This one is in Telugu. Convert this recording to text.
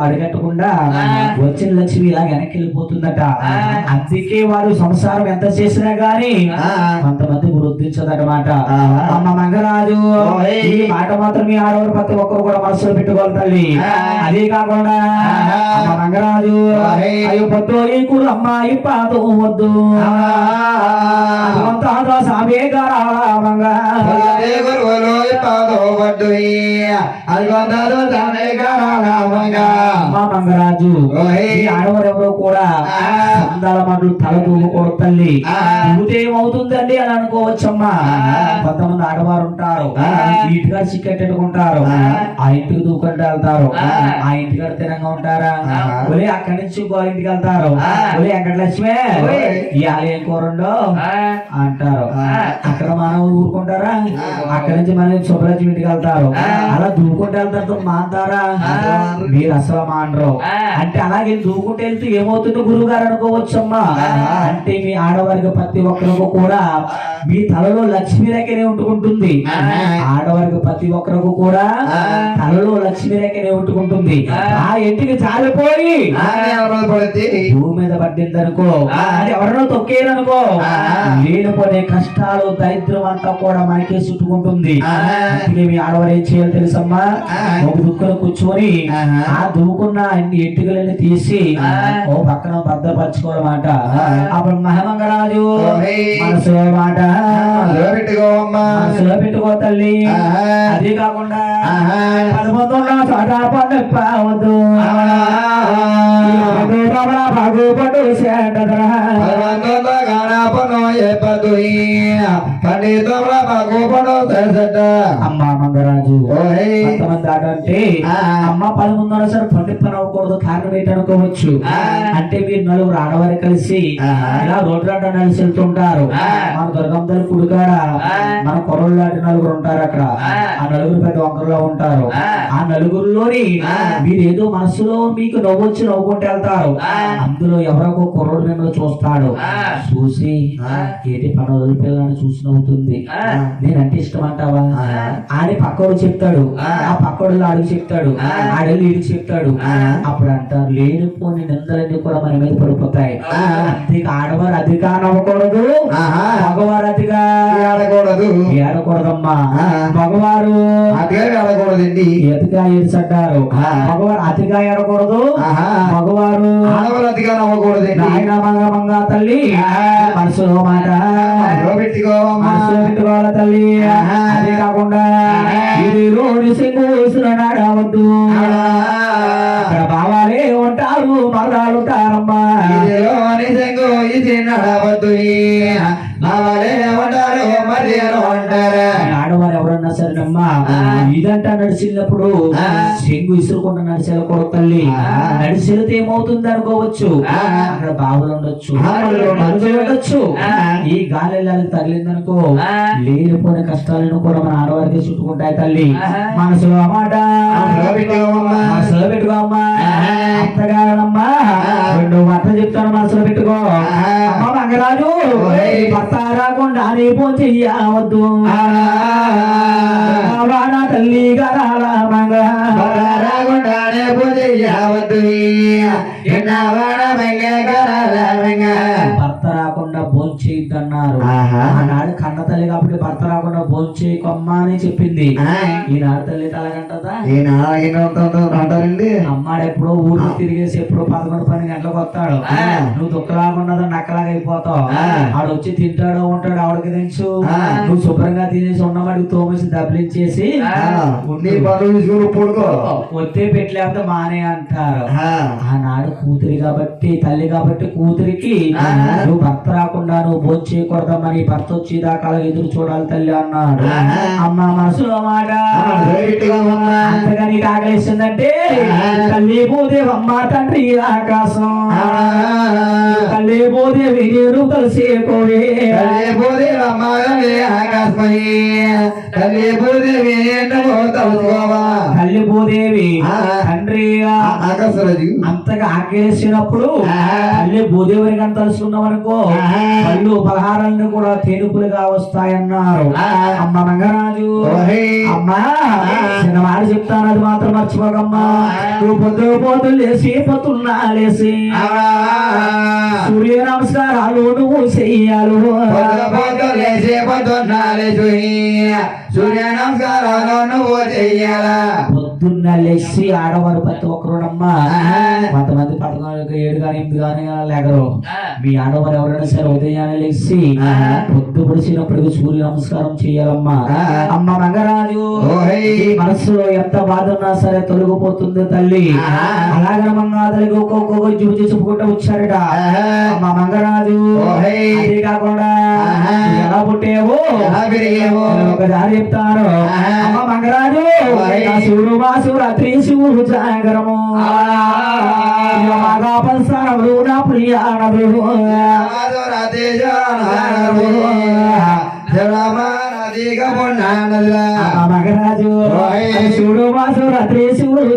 అడగట్టకుండా. వచ్చిన లక్ష్మి ఇలా వెనక్కి వెళ్ళిపోతుందట. అందుకే వారు సంసారం ఎంత చేసినా గాని. కొంతమంది వృద్ధించదన్నమాట ఆ. అమ్మ మంగరాజు. ఈ మాట మాత్రం మీ ఆడవారు ప్రతి ఒక్కరు కూడా మనసులో పెట్టుకోవాలి తల్లి. అదే కాకుండా. అమ్మ మంగరాజు. అయ్యో పొద్దు కూర అమ్మాయి పాదు వద్దు సామే గారాల మంగ మంగరాజు. ఈ ఆడవారు ఎవరో కూడా ఆ. సందాల మాటలు తల దూకూడదు తల్లి ఏమవుతుందండి అని అనుకోవచ్చమ్మా. కొంతమంది ఆడవారు ఉంటారు ఆ. నీట్గా చిక్కెట్టుకుంటారు ఆ. ఇంటికి దూకుంటూ వెళ్తారు ఆ. ఇంటికి తినంగా ఉంటారా. ఒలే అక్కడి నుంచి ఇంకో ఇంటికి వెళ్తారు. ఒలే వెంకటలక్ష్మి ఓయ్. ఇవాళ ఏం కూరండో అంటారు. అక్కడ మనం ఊరుకుంటారా. అక్కడి నుంచి మనం సుబ్బలక్ష్మి ఇంటికి వెళ్తారు. అలా దూకుంటూ వెళ్తారు మాంటారా ఆ. మీరు అసలు మానరు ఆ. అంటే అలాగే దూకుంటూ వెళ్తూ ఏమవుతుందో గురువు గారు అనుకోవచ్చమ్మా. అంటే మీ ఆడవారికి ప్రతి ఒక్కరికి కూడా మీ తలలో లక్ష్మీ రేఖనే ఉంటుకుంటుంది ఆ. ఆడవారికి ప్రతి ఒక్కరికి కూడా. తలలో లక్ష్మీ రేఖనే ఉంటుకుంటుంది ఆ. ఇంటికి జారిపోయి భూమి మీద పడ్డింది అనుకో. ఎవరినో తొక్కేరనుకో ఆ. లేనిపోనే కష్టాలు దరిద్రం అంతా కూడా మనకే చుట్టుకుంటుంది మీ ఆడవారు ఏం చేయాలి తెలుసమ్మా. ఒక దుఃఖను కూర్చొని. ఆ దువ్వుకున్న అన్ని ఎంటుకలన్నీ తీసి. ఓ పక్కన భద్రపరచుకోవాలన్నమాట. అప్పుడు మహమంగరాజు. మనసులో మాట మనసులో పెట్టుకో తల్లి. అది కాకుండా. పదమూడులో చోట చేటదరా అమ్మ మంగరాజు. కొంతమంది ఆడంటే ఆ. అమ్మ పదమూడు సరే పండి పని అవ్వకూడదు కారణం ఏంటనుకోవచ్చు. అంటే మీరు నలుగురు ఆడవారు కలిసి. ఇలా రోడ్డు రాట నడిచి వెళ్తుంటారు. మన దుర్గంతలు కుడికాడ. మన కొరలు లాంటి నలుగురు ఉంటారు అక్కడ ఆ. నలుగురు పెద్ద వంకరలో ఉంటారు ఆ. నలుగురిలోని. మీరు ఏదో మనసులో మీకు నవ్వొచ్చి నవ్వుకుంటూ వెళ్తారు. అందులో ఎవరొక కుర్రోడు మిమ్మల్ని చూస్తాడు. చూసి. ఏంటి పని వదిలిపోయాలని చూసి నవ్వుతుంది ఆ. నేనంటే ఇష్టం అంటావా. ఆడి పక్కోడు చెప్తాడు ఆ. పక్కోడు ఆడికి చెప్తాడు. ఆడెళ్ళి ఈడికి చెప్తాడు. అప్పుడు అంటారు లేనిపోని నిందలన్నీ కూడా మన మీద పడిపోతాయి ఆ. అంతేక ఆడవారు అధిక నవ్వకూడదు ఆహా. మగవారు అధిక ఆడకూడదు. ఏడకూడదమ్మా. మగవారు ఎతిగా ఏడ్చంటారు ఆ. మగవారు అతిగా ఏడకూడదు. మగవారు ఆడవాళ్ళు అతిగా నవ్వకూడదండి. నాయన మంగ మంగ తల్లి. మనసులో మాట. మనసులో పెట్టుకోవాలి తల్లి. అదే కాకుండా. ఇది రోడ్డు సింగు నాడవద్దు. ఆ. ఇదంట నడిచినప్పుడు. చెంగు ఇసురుకుండా నడిచెళ్ళకూడదు తల్లి ఆ. నడిచెళితే ఏమవుతుంది అనుకోవచ్చు. అక్కడ బావులు ఉండొచ్చు ఉండొచ్చు. ఈ గాలి తగిలిందనుకో. లేనిపోయిన కష్టాలను కూడా మన ఆడవారికి చుట్టుకుంటాయి తల్లి. మనసులో మాట మనసులో ఆహా. అంతగానమ్మా ఆ. రెండు మాటలు చెప్తాను మనసులో పెట్టుకో. అమ్మ మంగరాజు. భర్త రాకుండా ఫోన్ చెయ్యవద్దు వాడ తల్లి గరాల మంగ. రాగుండానే పూజ యావద్దు ఎన్నవాడ మెంగ గరల మెంగ. భర్త రాకుండా భోజనం చేయొద్దన్నారు తల్లి కాబట్టి భర్త రాకుండా భోజనం చేయకమ్మా అని చెప్పింది. ఈనాడు తల్లి తలగంటదా? అంటారండి. అమ్మాడు ఎప్పుడో ఊరు తిరిగేసి ఎప్పుడో పదకొండు పన్నెండు గంటలకు వస్తాడు. నువ్వు దుఃఖలాగా నక్కలాగా అయిపోతావు. ఆడు వచ్చి తింటాడో ఉంటాడు ఆవిడకి తెలుసు. నువ్వు శుభ్రంగా తినేసి ఉన్నమాడికి తోమేసి దబ్బలించేసి ఒత్తే పెట్టలేకపోతే మానే అంటారు. ఆ. ఆనాడు కూతురి కాబట్టి తల్లి కాబట్టి కూతురికి. నువ్వు భర్త రాకుండా నువ్వు భోజనం చేయకూడదమ్మని భర్త వచ్చేదాకా అలా ఎదురు చూడాలి తల్లి అన్నాడు. అమ్మ మనసులో మాట గట్టిగా ఉన్నా. అంతగా నీకు ఆకలిస్తుందంటే ఆ. తల్లి భూదేవమ్మ తండ్రి ఆకాశం. తల్లి భూదేవి నీరు కలిసి కోవే తల్లి భూదేవి ఆకాశమై భూదేవి భూదేవి ఆ. తండ్రి అంతగా ఆకేసినప్పుడు. తల్లి భూదేవిని కానీ తలుచుకున్నాం అనుకో. పళ్ళు పలహారాలను కూడా తేనుపులుగా వస్తాయన్నారు. అమ్మ మంగరాజు. అమ్మా చిన్న మాట చెప్తాను అది మాత్రం మర్చిపోకమ్మా. నువ్వు పొద్దు పోతు లేసి పొద్దున్నా లేసి సూర్య నమస్కారాలు నువ్వు చెయ్యాలు సూర్య నమస్కారాలు నువ్వు చెయ్యాలా పొద్దున్న లేచి ఆడవారు ప్రతి ఒక్కరునమ్మా ఆహా. కొంతమంది పట్టణాలకు ఏడు కానీ ఎనిమిది కానీ లేకరు మీ ఆడవారు ఎవరైనా సరే ఉదయాన్నే లేచి. పొద్దు పొడిచినప్పటికీ సూర్య నమస్కారం చేయాలమ్మా. అమ్మ. ఈ మనసులో ఎంత బాధ ఉన్నా సరే తొలగిపోతుంది తల్లి. అలాగే మంగాదలికి ఒక్కొక్క జుబు చెప్పుకుంటూ వచ్చారట. అమ్మ మంగరాజు కాకుండా పుట్టేవో ఎలా పెరిగావో? ఒక దారి చెప్తాను. అమ్మ మంగరాజు వాసు రాత్రి నా ప్రియానదు. అమ్మ మంగరాజు. శివుడు వాసు రాత్రి శివుడు